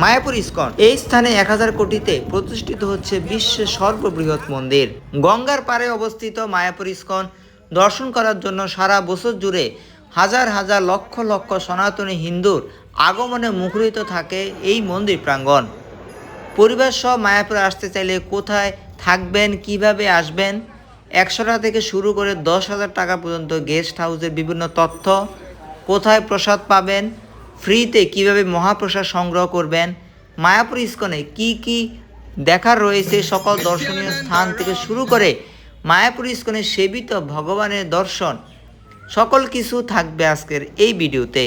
Mayapur ISKCON. এই স্থানে এক হাজার কোটিতে প্রতিষ্ঠিত হচ্ছে বিশ্বের সর্ববৃহৎ মন্দির। গঙ্গার পাড়ে অবস্থিত মায়াপুর ইস্কন দর্শন করার জন্য সারা বছর জুড়ে হাজার হাজার লক্ষ লক্ষ সনাতনী হিন্দুর আগমনে মুখরিত থাকে এই মন্দির প্রাঙ্গণ। পরিবার সহ মায়াপুরে আসতে চাইলে কোথায় থাকবেন, কীভাবে আসবেন? একশো টাকা থেকে শুরু করে দশ হাজার টাকা পর্যন্ত গেস্ট হাউসের বিভিন্ন তথ্য কোথায় প্রসাদ পাবেন ফ্রিতে কীভাবে মহাপ্রসাদ সংগ্রহ করবেন? মায়াপুর ইস্কনে কি কি দেখার রয়েছে? সকল দর্শনীয় স্থান থেকে শুরু করে মায়াপুর ইস্কনে সেবিত ভগবানের দর্শন, সকল কিছু থাকবে আজকের এই ভিডিওতে।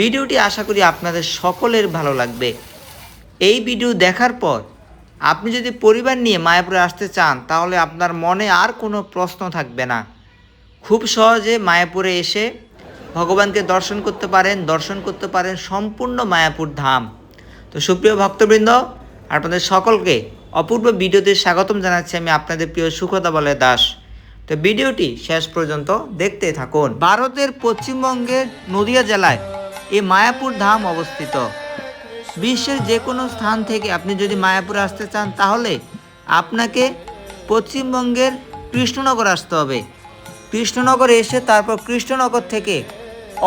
ভিডিওটি আশা করি আপনাদের সকলের ভালো লাগবে। এই ভিডিও দেখার পর আপনি যদি পরিবার নিয়ে মায়াপুরে আসতে চান, তাহলে আপনার মনে আর কোনো প্রশ্ন থাকবে না। খুব সহজে মায়াপুরে এসে ভগবানকে দর্শন করতে পারেন, দর্শন করতে পারেন সম্পূর্ণ মায়াপুর ধাম। তো সুপ্রিয় ভক্তবৃন্দ, আপনাদের সকলকে অপূর্ব ভিডিওতে স্বাগতম জানাচ্ছি আমি আপনাদের প্রিয় সুখদা বলে দাস। তো ভিডিওটি শেষ পর্যন্ত দেখতে থাকুন। ভারতের পশ্চিমবঙ্গের নদিয়া জেলায় এই মায়াপুর ধাম অবস্থিত। বিশ্বের যে কোনো স্থান থেকে আপনি যদি মায়াপুরে আসতে চান, তাহলে আপনাকে পশ্চিমবঙ্গের কৃষ্ণনগর আসতে হবে। কৃষ্ণনগরে এসে তারপর কৃষ্ণনগর থেকে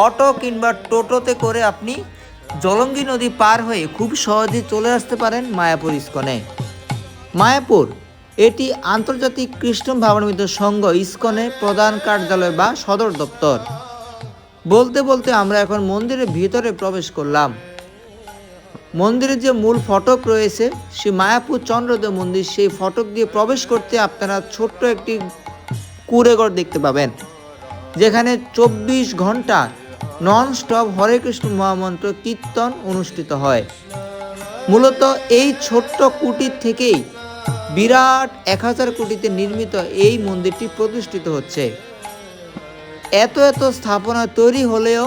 অটো কিংবা টোটোতে করে আপনি জলঙ্গি নদী পার হয়ে খুব সহজে চলে আসতে পারেন মায়াপুর ইস্কনে। মায়াপুর, এটি আন্তর্জাতিক কৃষ্ণ ভাবনামিত সংঘ ইস্কনের প্রধান কার্যালয় বা সদর দপ্তর। বলতে বলতে আমরা এখন মন্দিরের ভিতরে প্রবেশ করলাম। মন্দিরের যে মূল ফটক রয়েছে, সে মায়াপুর চন্দ্রদেব মন্দির, সেই ফটক দিয়ে প্রবেশ করতে আপনারা ছোট্ট একটি কুড়েঘর দেখতে পাবেন, যেখানে চব্বিশ ঘণ্টা নন স্টপ হরে কৃষ্ণ মহামন্ত্র কীর্তন অনুষ্ঠিত হয়। মূলত এই ছোট্ট কুটির থেকেই বিরাট এক হাজার কোটিতে নির্মিত এই মন্দিরটি প্রতিষ্ঠিত হচ্ছে। এত এত স্থাপনা তৈরি হলেও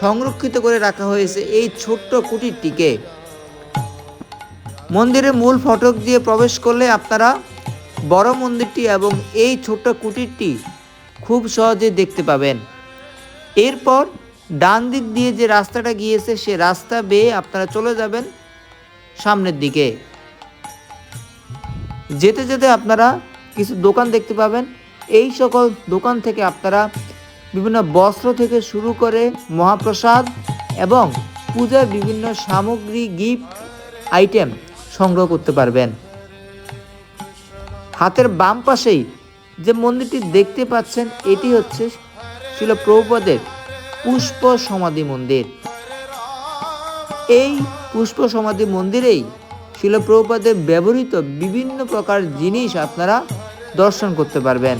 সংরক্ষিত করে রাখা হয়েছে এই ছোট্ট কুটিরটিকে। মন্দিরের মূল ফটক দিয়ে প্রবেশ করলে আপনারা বড় মন্দিরটি এবং এই ছোট্ট কুটিরটি খুব সহজে দেখতে পাবেন। এরপর ডান দিক দিয়ে যে রাস্তাটা গিয়েছে, সে রাস্তা বেয়ে আপনারা চলে যাবেন সামনের দিকে। যেতে যেতে আপনারা কিছু দোকান দেখতে পাবেন। এই সকল দোকান থেকে আপনারা বিভিন্ন বস্ত্র থেকে শুরু করে মহাপ্রসাদ এবং পূজার বিভিন্ন সামগ্রী, গিফট, আইটেম সংগ্রহ করতে পারবেন। হাতের বাম পাশেই যে মন্দিরটি দেখতে পাচ্ছেন, এটি হচ্ছে ছিল প্রভুপদের পুষ্প সমাধি মন্দির। এই পুষ্প সমাধি মন্দিরেই শিল প্রভুপাদের ব্যবহৃত বিভিন্ন প্রকার জিনিস আপনারা দর্শন করতে পারবেন।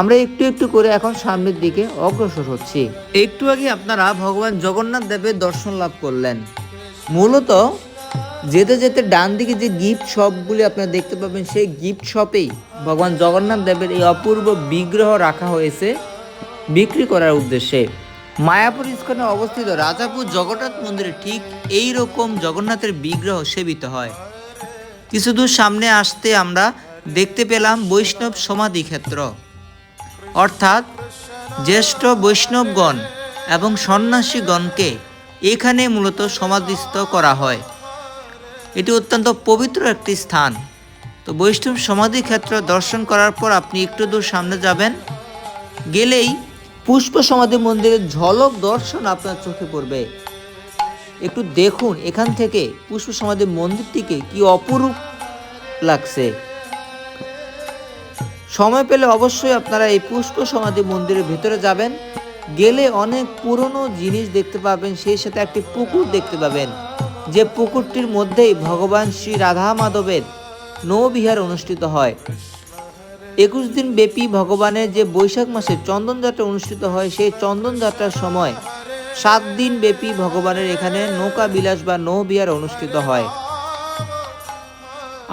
আমরা একটু একটু করে এখন সামনের দিকে অগ্রসর হচ্ছি। একটু আগে আপনারা ভগবান জগন্নাথ দেবের দর্শন লাভ করলেন। মূলত যেতে যেতে ডান দিকে যে গিফট শপগুলি আপনারা দেখতে পাবেন, সেই গিফট শপেই ভগবান জগন্নাথ দেবের এই অপূর্ব বিগ্রহ রাখা হয়েছে। বিক্রি করার উদ্দেশ্যে। মায়াপুর ইস্কনে অবস্থিত রাজাপুর জগন্নাথ মন্দিরে ঠিক এই রকম জগন্নাথের বিগ্রহ সেবিত হয়। কিছু দূর সামনে আসতে আমরা দেখতে পেলাম বৈষ্ণব সমাধি ক্ষেত্র। অর্থাৎ জ্যেষ্ঠ বৈষ্ণবগণ এবং সন্ন্যাসীগণকে এখানে মূলত সমাধিস্থ করা হয়। এটি অত্যন্ত পবিত্র একটি স্থান। তো বৈষ্ণব সমাধি ক্ষেত্র দর্শন করার পর আপনি একটু দূর সামনে যাবেন। গেলেই পুষ্প সমাধি মন্দিরের ঝলক দর্শন আপনার চোখে পড়বে। একটু দেখুন এখান থেকে পুষ্প সমাধি মন্দিরটিকে কি অপরূপ লাগছে। সময় পেলে অবশ্যই আপনারা এই পুষ্প সমাধি মন্দিরের ভিতরে যাবেন। গেলে অনেক পুরনো জিনিস দেখতে পাবেন, সেই সাথে একটি পুকুর দেখতে পাবেন। যে পুকুরটির মধ্যেই ভগবান শ্রী রাধা মাধবের নৌবিহার অনুষ্ঠিত হয়। একুশ দিন ব্যাপী ভগবানের যে বৈশাখ মাসে চন্দন যাত্রা অনুষ্ঠিত হয়, সেই চন্দন যাত্রার সময় সাত দিন ব্যাপী ভগবানের এখানে নৌকা বিলাস বা নৌবিহার অনুষ্ঠিত হয়।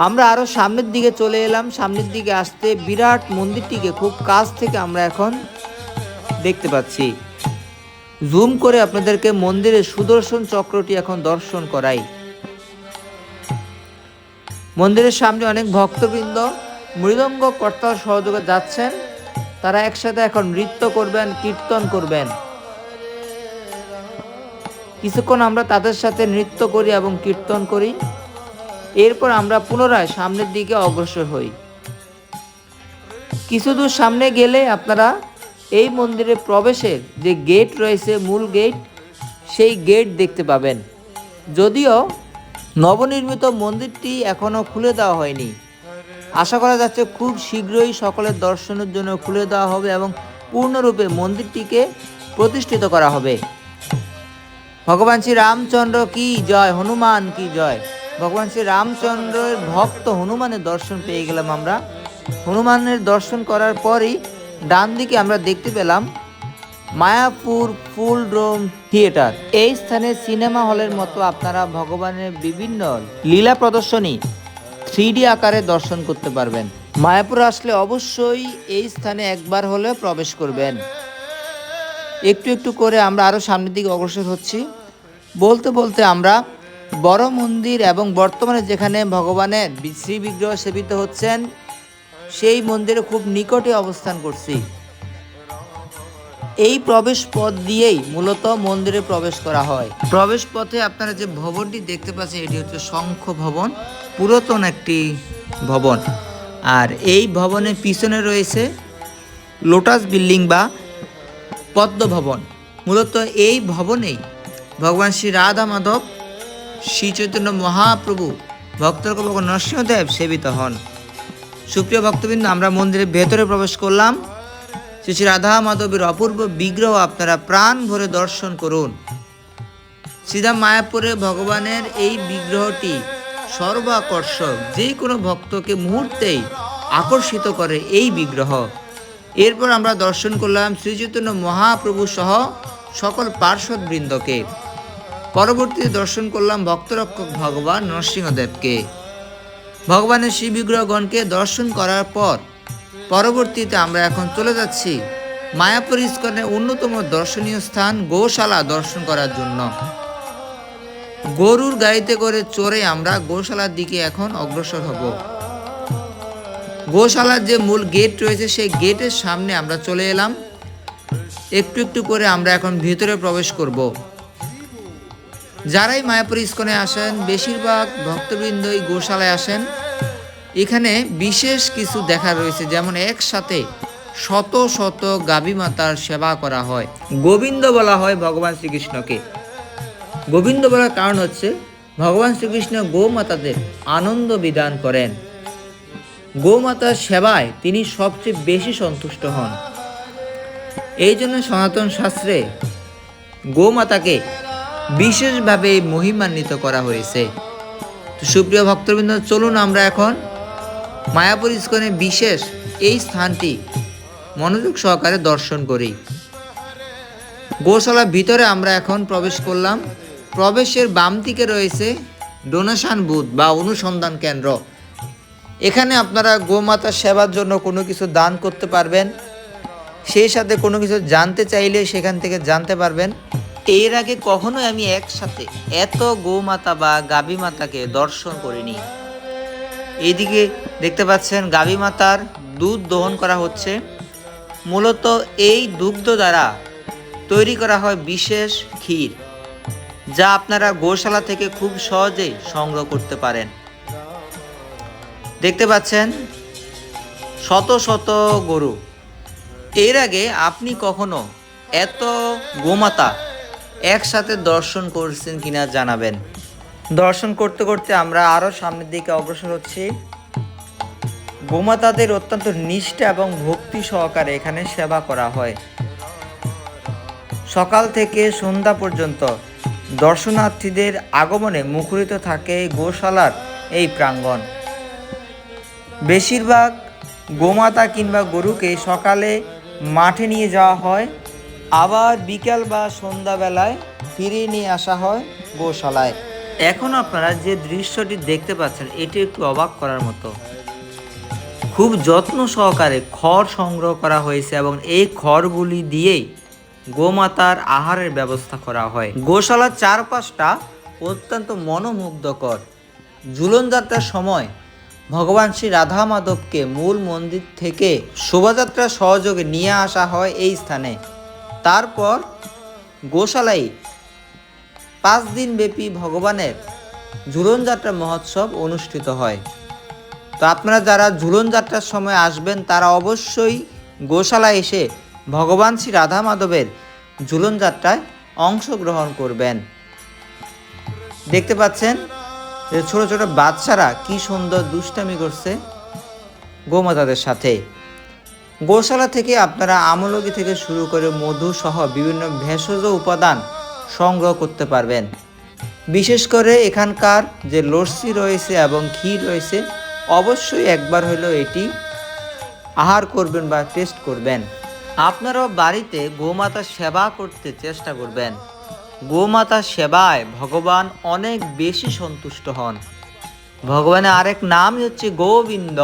আমরা আরও সামনের দিকে চলে এলাম। সামনের দিকে আসতে বিরাট মন্দিরটিকে খুব কাছ থেকে আমরা এখন দেখতে পাচ্ছি। জুম করে আপনাদেরকে মন্দিরের সুদর্শন চক্রটি এখন দর্শন করাই। মন্দিরের সামনে অনেক ভক্তবৃন্দ। মৃদঙ্গ কর্তার সহযোগে যাচ্ছেন। তারা একসাথে এখন নৃত্য করবেন, কীর্তন করবেন। কিছুক্ষণ আমরা তাদের সাথে নৃত্য করি এবং কীর্তন করি। এরপর আমরা পুনরায় সামনের দিকে অগ্রসর হই। কিছু দূর সামনে গেলে আপনারা এই মন্দিরে প্রবেশের যে গেট রয়েছে, মূল গেট সেই গেট দেখতে পাবেন। যদিও নবনির্মিত মন্দিরটি এখনও খুলে দেওয়া হয়নি। আশা করা যাচ্ছে খুব শীঘ্রই সকলের দর্শনের জন্য খুলে দেওয়া হবে এবং পূর্ণরূপে মন্দিরটিকে প্রতিষ্ঠিত করা হবে। ভগবান শ্রী রামচন্দ্র কি জয়? হনুমান কি জয়? ভগবান শ্রী রামচন্দ্রের ভক্ত হনুমানের দর্শন পেয়ে গেলাম আমরা। হনুমানের দর্শন করার পরই ডান দিকে আমরা দেখতে পেলাম মায়াপুর ফুল ড্রোম থিয়েটার। এই স্থানে সিনেমা হলের মতো আপনারা ভগবানের বিভিন্ন লীলা প্রদর্শনী থ্রি আকারে দর্শন করতে পারবেন। মায়াপুর আসলে অবশ্যই এই স্থানে একবার হলে প্রবেশ করবেন। একটু একটু করে আমরা আরও সামনের দিকে অগ্রসর হচ্ছি। বলতে বলতে আমরা বড় মন্দির এবং বর্তমানে যেখানে ভগবানের শ্রী বিগ্রহ সেবিত হচ্ছেন, সেই মন্দিরে খুব নিকটে অবস্থান করছি। এই প্রবেশ পথ দিয়েই মূলত মন্দিরে প্রবেশ করা হয়। প্রবেশ পথে আপনারা যে ভবনটি দেখতে পাচ্ছেন, এটি হচ্ছে শঙ্খ ভবন, পুরাতন একটি ভবন। আর এই ভবনের পিছনে রয়েছে লোটাস বিল্ডিং বা পদ্ম ভবন। মূলত এই ভবনেই ভগবান শ্রী রাধা মাধব, শ্রী চৈতন্য মহাপ্রভু ভক্তর্কবক নরসিংহদেব সেবিত হন। সুপ্রিয় ভক্তবৃন্দ, আমরা মন্দিরের ভেতরে প্রবেশ করলাম। শ্রী রাধা মাধবের অপূর্ব বিগ্রহ আপনারা প্রাণ ভরে দর্শন করুন। শ্রীধাম মায়াপুরে ভগবানের এই বিগ্রহটি সর্বাকর্ষক। যে কোনো ভক্তকে মুহূর্তেই আকর্ষিত করে এই বিগ্রহ। এরপর আমরা দর্শন করলাম শ্রীচৈতন্য মহাপ্রভু সহ সকল পার্শ্বদ বৃন্দকে পরবর্তীতে দর্শন করলাম ভক্তরক্ষক ভগবান নরসিংহদেবকে। ভগবানের শ্রী বিগ্রহগণকে দর্শন করার পর পরবর্তীতে আমরা এখন চলে যাচ্ছি মায়াপুর ইস্কনের অন্যতম দর্শনীয় স্থান গোশালা দর্শন করার জন্য। গরুর গাড়িতে করে চড়ে আমরা গোশালার দিকে এখন অগ্রসর হব। গোশালার যে মূল গেট রয়েছে, সেই গেটের সামনে আমরা চলে এলাম। একটু একটু করে আমরা এখন ভিতরে প্রবেশ করব। যারাই মায়াপুর ইস্কনে আসেন, বেশিরভাগ ভক্তবৃন্দই গোশালায় আসেন। এখানে বিশেষ কিছু দেখা রয়েছে, যেমন একসাথে শত শত গাভী মাতার সেবা করা হয়। গোবিন্দ বলা হয় ভগবান শ্রীকৃষ্ণকে। গোবিন্দ বলার কারণ হচ্ছে, ভগবান শ্রীকৃষ্ণ গোমাতাদের আনন্দ বিধান করেন। গোমাতার সেবায় তিনি সবচেয়ে বেশি সন্তুষ্ট হন। এই জন্য সনাতন শাস্ত্রে গোমাতাকে বিশেষভাবে মহিমান্বিত করা হয়েছে। সুপ্রিয় ভক্তবৃন্দ, চলুন আমরা এখন মায়াপুর ইস্কনে বিশেষ এই স্থানটি মনোযোগ সহকারে দর্শন করি। গোশালার ভিতরে আমরা এখন প্রবেশ করলাম। প্রবেশের বাম দিকে রয়েছে ডোনেশন বুথ বা অনুসন্ধান কেন্দ্র। এখানে আপনারা গোমাতার সেবার জন্য কোনো কিছু দান করতে পারবেন। সেই সাথে কোনো কিছু জানতে চাইলে সেখান থেকে জানতে পারবেন। এর আগে কখনোই আমি একসাথে এত গোমাতা বা গাভী মাতাকে দর্শন করিনি। এইদিকে দেখতে পাচ্ছেন গাভী মাতার দুধ দহন করা হচ্ছে। মূলত এই দুগ্ধ দ্বারা তৈরি করা হয় বিশেষ ক্ষীর, যা আপনারা গোশালা থেকে খুব সহজেই সংগ্রহ করতে পারেন। দেখতে পাচ্ছেন শত শত গরু। এর আগে আপনি কখনো এত গোমাতা একসাথে দর্শন করছেন কিনা জানাবেন। দর্শন করতে করতে আমরা আরও সামনের দিকে অগ্রসর হচ্ছি। গোমাতাদের অত্যন্ত নিষ্ঠা এবং ভক্তি সহকারে এখানে সেবা করা হয়। সকাল থেকে সন্ধ্যা পর্যন্ত দর্শনার্থীদের আগমনে মুখরিত থাকে গোশালার এই প্রাঙ্গণ। বেশিরভাগ গোমাতা কিংবা গরুকে সকালে মাঠে নিয়ে যাওয়া হয়, আবার বিকাল বা সন্ধ্যাবেলায় ফিরিয়ে নিয়ে আসা হয় গোশালায়। এখন আপনারা যে দৃশ্যটি দেখতে পাচ্ছেন, এটি একটু অবাক করার মতো। খুব যত্ন সহকারে খড় সংগ্রহ করা হয়েছে এবং এই খড়গুলি দিয়েই গোমাতার আহারের ব্যবস্থা করা হয়। গোশালার চারপাশটা অত্যন্ত মনোমুগ্ধকর। ঝুলন যাত্রার সময় ভগবান শ্রী রাধা মাধবকে মূল মন্দির থেকে শোভাযাত্রা সহযোগে নিয়ে আসা হয় এই স্থানে। তারপর গোশালায় পাঁচ দিন ব্যাপী ভগবানের ঝুলন যাত্রা মহোৎসব অনুষ্ঠিত হয়। তো আপনারা যারা ঝুলন যাত্রার সময় আসবেন, তারা অবশ্যই গোশালা এসে ভগবান শ্রী রাধা মাধবের ঝুলন যাত্রায় অংশগ্রহণ করবেন। দেখতে পাচ্ছেন যে ছোট ছোট বাচ্চারা কি সুন্দর দুষ্টামি করছে গোমাতাদের সাথে। গোশালা থেকে আপনারা আমলকি থেকে শুরু করে মধু সহ বিভিন্ন ভেষজ উপাদান সংগ্রহ করতে পারবেন। বিশেষ করে এখানকার যে লস্যি রয়েছে এবং ঘি রয়েছে, অবশ্যই একবার হলেও এটি আহার করবেন বা টেস্ট করবেন। আপনারাও বাড়িতে গোমাতা সেবা করতে চেষ্টা করবেন। গোমাতা সেবায় ভগবান অনেক বেশি সন্তুষ্ট হন। ভগবানের আরেক নামই হচ্ছে গোবিন্দ।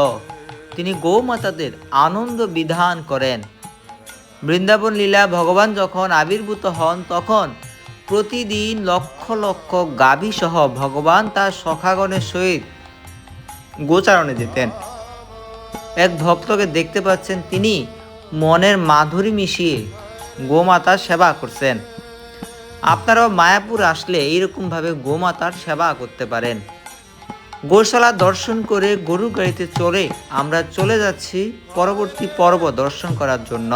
তিনি গোমাতাদের আনন্দ বিধান করেন। বৃন্দাবন লীলা ভগবান যখন আবির্ভূত হন, তখন প্রতিদিন লক্ষ লক্ষ গাভী সহ ভগবান তার সখাগণের সহিত গোচারণে যেতেন। এক ভক্তকে দেখতে পাচ্ছেন তিনি মনের মাধুরী মিশিয়ে গোমাতার সেবা করছেন। আপনারাও মায়াপুর আসলে এইরকমভাবে গোমাতার সেবা করতে পারেন। গোশালা দর্শন করে গরু গাড়িতে চড়ে আমরা চলে যাচ্ছি পরবর্তী পর্ব দর্শন করার জন্য।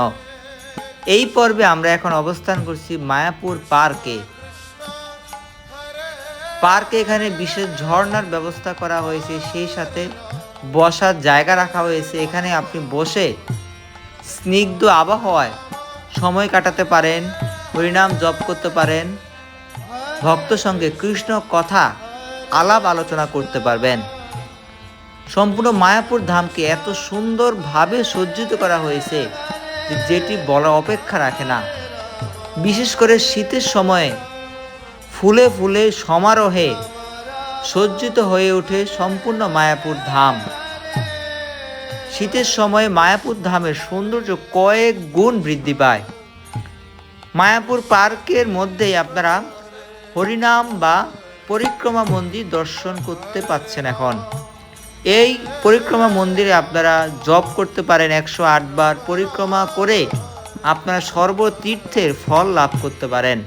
এই পর্বে আমরা এখন অবস্থান করছি মায়াপুর পার্কে। পার্কে এখানে বিশেষ ঝর্ণার ব্যবস্থা করা হয়েছে, সেই সাথে বসার জায়গা রাখা হয়েছে। এখানে আপনি বসে স্নিগ্ধ আবহাওয়ায় সময় কাটাতে পারেন হরিনাম জপ করতে পারেন, ভক্ত সঙ্গে কৃষ্ণ কথা আলাপ আলোচনা করতে পারবেন। সম্পূর্ণ মায়াপুর ধামকে এত সুন্দরভাবে সজ্জিত করা হয়েছে। যেটি বলা অপেক্ষা রাখে না। বিশেষ করে শীতের সময়ে ফুলে ফুলে সমারোহে সজ্জিত হয়ে ওঠে সম্পূর্ণ মায়াপুর ধাম। শীতের সময় মায়াপুর ধামের সৌন্দর্য কয়েক গুণ বৃদ্ধি পায়। মায়াপুর পার্কের মধ্যেই আপনারা হরিনাম বা পরিক্রমা মন্দির দর্শন করতে পাচ্ছেন এখন। এই পরিক্রমা মন্দিরে আপনারা জপ করতে পারেন একশো বার পরিক্রমা করে আপনারা সর্বতীর্থের ফল লাভ করতে পারেন।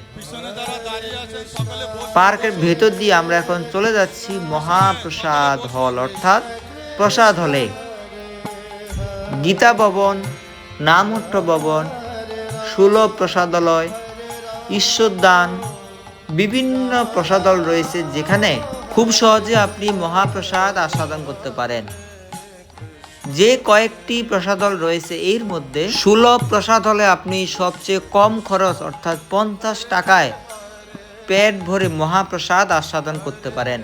পার্কের ভেতর দিয়ে আমরা এখন চলে যাচ্ছি মহাপ্রসাদ হল, অর্থাৎ প্রসাদ হলে। গীতা ভবন, নামহট্ট ভবন, সুলভ প্রসাদালয়, ঈশ্বরদান, বিভিন্ন প্রসাদল রয়েছে যেখানে খুব সহজে আপনি মহাপ্রসাদ আস্বাদন করতে পারেন। যে কয়েকটি প্রসাদল রয়েছে, এর মধ্যে সুলভ প্রসাদ হলে আপনি সবচেয়ে কম খরচ, অর্থাৎ পঞ্চাশ টাকায় পেট ভরে মহাপ্রসাদ আস্বাদন করতে পারেন।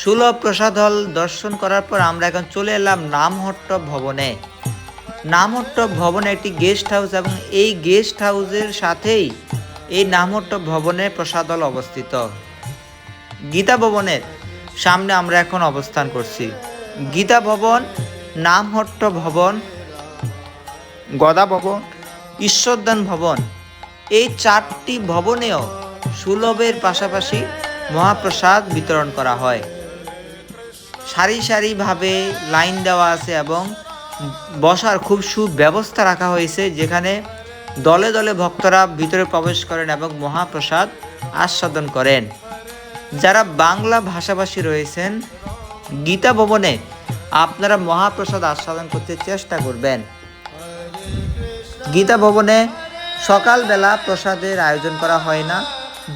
সুলভ প্রসাদ হল দর্শন করার পর আমরা এখন চলে এলাম নামহট্ট ভবনে। নামহট্ট ভবনে একটি গেস্ট হাউস এবং এই গেস্ট হাউসের সাথেই এই নামহট্ট ভবনে প্রসাদ হল অবস্থিত। গীতা ভবনের সামনে আমরা এখন অবস্থান করছি। গীতা ভবন, নামহট্ট ভবন, গদা ভবন, ঈশ্বরদান ভবন। এই চারটি ভবনেও সুলভের পাশাপাশি মহাপ্রসাদ বিতরণ করা হয়। সারি সারিভাবে লাইন দেওয়া আছে এবং বসার খুব সুব্যবস্থা রাখা হয়েছে, যেখানে দলে দলে ভক্তরা ভিতরে প্রবেশ করেন এবং মহাপ্রসাদ আস্বাদন করেন। যারা বাংলা ভাষাভাষী রয়েছেন, গীতা ভবনে আপনারা মহাপ্রসাদ আস্বাদন করতে চেষ্টা করবেন। গীতা ভবনে সকালবেলা প্রসাদের আয়োজন করা হয় না,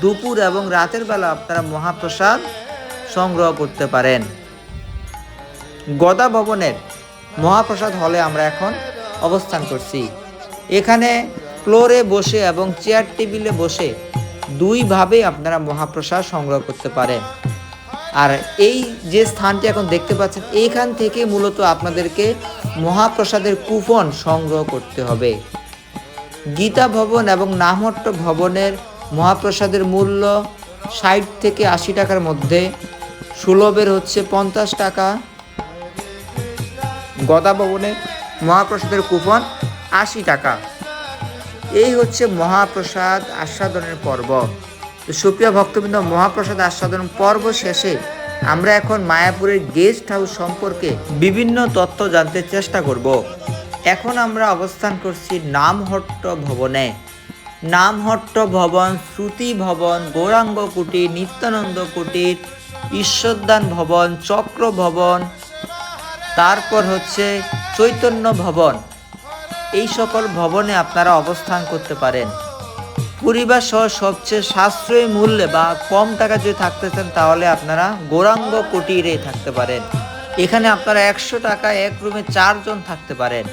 দুপুর এবং রাতের বেলা আপনারা মহাপ্রসাদ সংগ্রহ করতে পারেন। গদা ভবনের মহাপ্রসাদ হলে আমরা এখন অবস্থান করছি। এখানে ফ্লোরে বসে এবং চেয়ার টেবিলে বসে দুইভাবে আপনারা মহাপ্রসাদ সংগ্রহ করতে পারেন। আর এই যে স্থানটি এখন দেখতে পাচ্ছেন, এইখান থেকে মূলত আপনাদেরকে মহাপ্রসাদের কুপন সংগ্রহ করতে হবে। গীতা ভবন এবং নামহট্ট ভবনের মহাপ্রসাদের মূল্য ষাট থেকে আশি টাকার মধ্যে, সুলভের হচ্ছে পঞ্চাশ টাকা। গদা ভবনে মহাপ্রসাদের কুপন আশি টাকা। এই হচ্ছে মহাপ্রসাদ আস্বাদনের পর্ব। তো সুপ্রিয় ভক্তবৃন্দ, মহাপ্রসাদ আস্বাদন পর্ব শেষে আমরা এখন মায়াপুরের গেস্ট হাউস সম্পর্কে বিভিন্ন তথ্য জানতে চেষ্টা করব। এখন আমরা অবস্থান করছি নামহট্ট ভবনে। নামহট্ট ভবন, শ্রুতি ভবন, গৌরাঙ্গ কুটির, নিত্যানন্দ কুটির, ঈশ্বরদান ভবন, চক্র ভবন, তারপর হচ্ছে চৈতন্য ভবন। এই সকল ভবনে আপনারা অবস্থান করতে পারেন। পরিবার সহ সবচেয়ে সাশ্রয়ী মূল্যে বা কম টাকা যদি থাকতে চান, তাহলে আপনারা গৌরাঙ্গ কুটিরে থাকতে পারেন। এখানে আপনারা একশো টাকা এক রুমে চারজন থাকতে পারেন।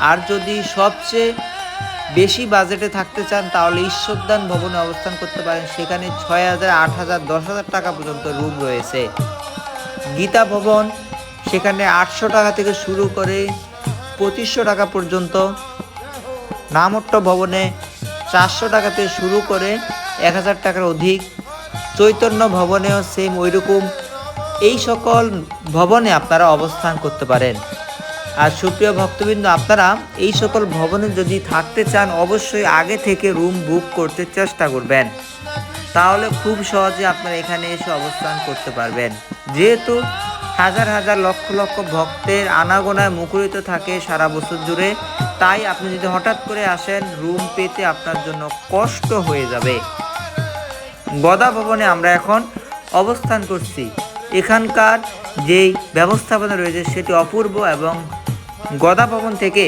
আর যদি সবচেয়ে বেশি বাজেটে থাকতে চান, তাহলে ঈশ্বরদান ভবনে অবস্থান করতে পারেন। সেখানে ছয় হাজার, আট হাজার, দশ হাজার টাকা পর্যন্ত রুম রয়েছে। গীতা ভবন, সেখানে আটশো টাকা থেকে শুরু করে পঁচিশশো টাকা পর্যন্ত। নামট্ট ভবনে চারশো টাকা থেকে শুরু করে এক হাজার টাকার অধিক। চৈতন্য ভবনেও সেম ওইরকম। এই সকল ভবনে আপনারা অবস্থান করতে পারেন। আর সুপ্রিয় ভক্তবৃন্দ, আপনারা এই সকল ভবনে যদি থাকতে চান, অবশ্যই আগে থেকে রুম বুক করতে চেষ্টা করবেন। তাহলে খুব সহজে আপনারা এখানে এসে অবস্থান করতে পারবেন। যেহেতু হাজার হাজার লক্ষ লক্ষ ভক্তের আনাগোনায় মুখরিত থাকে সারা বছর জুড়ে। তাই আপনি যদি হঠাৎ করে আসেন রুম পেতে আপনার জন্য কষ্ট হয়ে যাবে। গদা ভবনে আমরা এখন অবস্থান করছি। এখানকার যেই ব্যবস্থাপনা রয়েছে সেটি অপূর্ব এবং গদা ভবন থেকে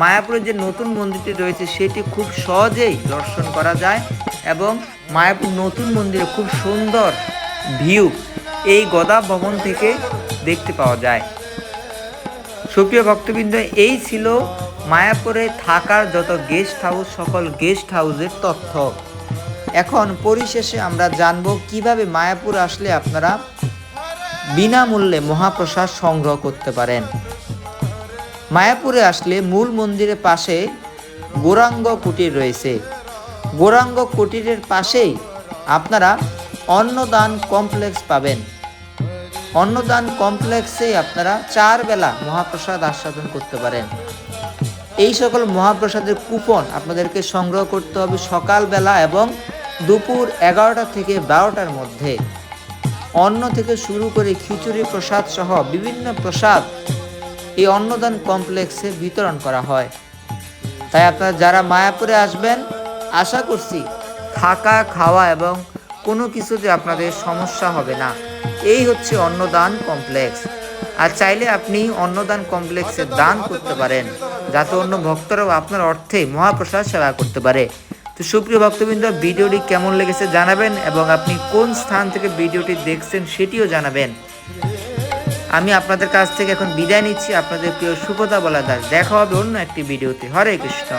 মায়াপুরের যে নতুন মন্দিরটি রয়েছে সেটি খুব সহজেই দর্শন করা যায় এবং মায়াপুর নতুন মন্দিরে খুব সুন্দর ভিউ এই গদা ভবন থেকে দেখতে পাওয়া যায়। সুপ্রিয় ভক্তবৃন্দ, এই ছিল মায়াপুরে থাকার যত গেস্ট হাউস সকল গেস্ট হাউসের তথ্য। এখন পরিশেষে আমরা জানব কীভাবে মায়াপুর আসলে আপনারা বিনামূল্যে মহাপ্রসাদ সংগ্রহ করতে পারেন। মায়াপুরে আসলে মূল মন্দিরের পাশে গৌরাঙ্গ কুটির রয়েছে। গৌরাঙ্গ কুটিরের পাশেই আপনারা অন্নদান কমপ্লেক্স পাবেন। অন্নদান কমপ্লেক্সে আপনারা চার বেলা মহাপ্রসাদ আস্বাদন করতে পারেন। এই সকল মহাপ্রসাদের কুপন আপনাদেরকে সংগ্রহ করতে হবে সকালবেলা এবং দুপুর এগারোটা থেকে বারোটার মধ্যে। অন্ন থেকে শুরু করে খিচুড়ি প্রসাদ সহ বিভিন্ন প্রসাদ এই অন্নদান কমপ্লেক্সে বিতরণ করা হয়। তাই আপনারা যারা মায়াপুরে আসবেন, আশা করছি থাকা, খাওয়া এবং কোনো কিছুতে আপনাদের সমস্যা হবে না। এই হচ্ছে অন্নদান কমপ্লেক্স। আর চাইলে আপনি অন্নদান কমপ্লেক্সে দান করতে পারেন, যাতে অন্য ভক্তরাও আপনার অর্থে মহাপ্রসাদ সেবা করতে পারে। তো সুপ্রিয় ভক্তবৃন্দ, ভিডিওটি কেমন লেগেছে জানাবেন এবং আপনি কোন স্থান থেকে ভিডিওটি দেখছেন সেটিও জানাবেন। আমি আপনাদের কাছ থেকে এখন বিদায় নিচ্ছি। আপনাদের প্রিয় সুকতা বলা দাস দেখা হবে অন্য একটি ভিডিওতে। হরে কৃষ্ণ।